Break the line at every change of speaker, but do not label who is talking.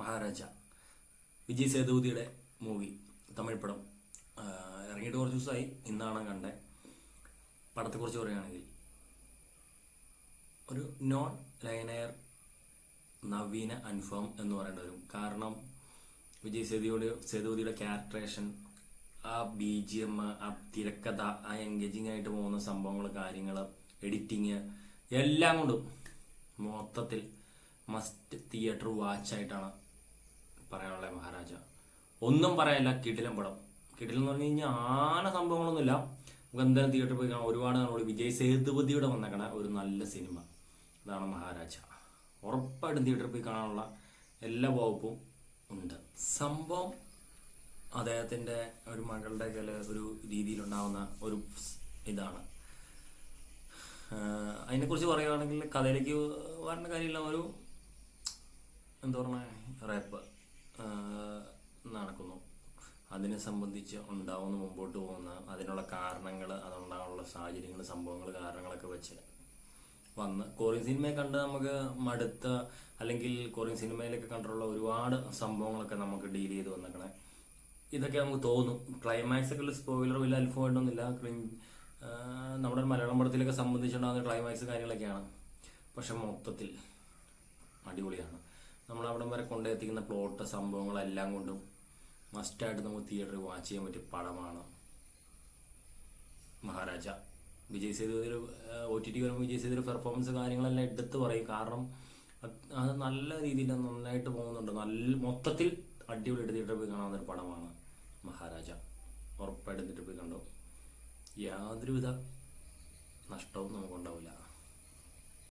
മഹാരാജ. വിജയ് സേതുപതിയുടെ മൂവി തമിഴ് പടം. ഇറങ്ങിയിട്ട് കുറച്ച് ദിവസമായി. ഇന്നാണ് കണ്ടത് പടത്തെക്കുറിച്ച് പറയുകയാണെങ്കിൽ ഒരു നോൺ ലൈനയർ നവീന അനുഭവം എന്ന് പറയേണ്ടി വരും. കാരണം വിജയ് സേതുപതിയുടെ സേതുപതിയുടെ ക്യാരക്ടറേഷൻ ആ ബി ജി എം ആ തിരക്കഥ ആ എൻഗേജിങ് ആയിട്ട് പോകുന്ന സംഭവങ്ങൾ കാര്യങ്ങൾ എഡിറ്റിങ് എല്ലാം കൊണ്ടും മൊത്തത്തിൽ മസ്റ്റ് തിയേറ്റർ വാച്ച് ആയിട്ടാണ് പറയാനുള്ളത് മഹാരാജ. ഒന്നും പറയാനില്ല കിടിലം പടം. കിടിലം എന്ന് പറഞ്ഞു കഴിഞ്ഞാൽ ആന സംഭവങ്ങളൊന്നുമില്ല. നമുക്ക് എന്തായാലും തിയേറ്ററിൽ പോയി കാണാം. ഒരുപാട് നാളോട് വിജയ് സേതുപതിയുടെ വന്നേക്കണ ഒരു നല്ല സിനിമ അതാണ് മഹാരാജ. ഉറപ്പായിട്ടും തിയേറ്ററിൽ പോയി കാണാനുള്ള എല്ലാ വകുപ്പും ഉണ്ട്. സംഭവം അദ്ദേഹത്തിന്റെ ഒരു മകളുടെ ചില ഒരു രീതിയിലുണ്ടാവുന്ന ഒരു ഇതാണ്. അതിനെക്കുറിച്ച് പറയുകയാണെങ്കിൽ കഥയിലേക്ക് വരേണ്ട കാര്യമില്ല. ഒരു എന്താ പറഞ്ഞ റാപ്പ് നടക്കുന്നു. അതിനെ സംബന്ധിച്ച് ഉണ്ടാവുന്ന മുമ്പോട്ട് പോകുന്ന അതിനുള്ള കാരണങ്ങൾ അതുണ്ടാകാനുള്ള സാഹചര്യങ്ങൾ സംഭവങ്ങൾ കാരണങ്ങളൊക്കെ വെച്ച് വന്ന് കൊറിയൻ സിനിമയെ കണ്ട് നമുക്ക് മടുത്ത അല്ലെങ്കിൽ കൊറിയൻ സിനിമയിലൊക്കെ കണ്ടിട്ടുള്ള ഒരുപാട് സംഭവങ്ങളൊക്കെ നമുക്ക് ഡീൽ ചെയ്ത് വന്നേക്കണേ. ഇതൊക്കെ നമുക്ക് തോന്നും. ക്ലൈമാക്സ് ഒക്കെ സ്പോയിലർ വലിയ അത്ഭുതമായിട്ടൊന്നുമില്ല നമ്മുടെ മലയാളം പടത്തിലൊക്കെ സംബന്ധിച്ചുണ്ടാകുന്ന ക്ലൈമാക്സ് കാര്യങ്ങളൊക്കെയാണ്. പക്ഷെ മൊത്തത്തിൽ അടിപൊളിയാണ്. നമ്മൾ അവിടം വരെ കൊണ്ടെത്തിക്കുന്ന പ്ലോട്ട് സംഭവങ്ങളെല്ലാം കൊണ്ടും മസ്റ്റായിട്ട് നമുക്ക് തിയേറ്ററിൽ വാച്ച് ചെയ്യാൻ പറ്റിയ പടമാണ് Maharaja. Vijay Sethupathi O T T വരുമ്പോൾ വിജയ് സേതുപതി പെർഫോമൻസ് കാര്യങ്ങളെല്ലാം എടുത്ത് പറയും. കാരണം അത് നല്ല രീതിയിൽ നന്നായിട്ട് പോകുന്നുണ്ട്. നല്ല മൊത്തത്തിൽ അടിപൊളി എടുത്തിട്ട് പോയി കാണാവുന്ന ഒരു പടമാണ് മഹാരാജ. ഉറപ്പായിട്ട് എടുത്തിട്ട് പോയി കണ്ടു യാതൊരുവിധ നഷ്ടവും നമുക്കുണ്ടാവില്ല.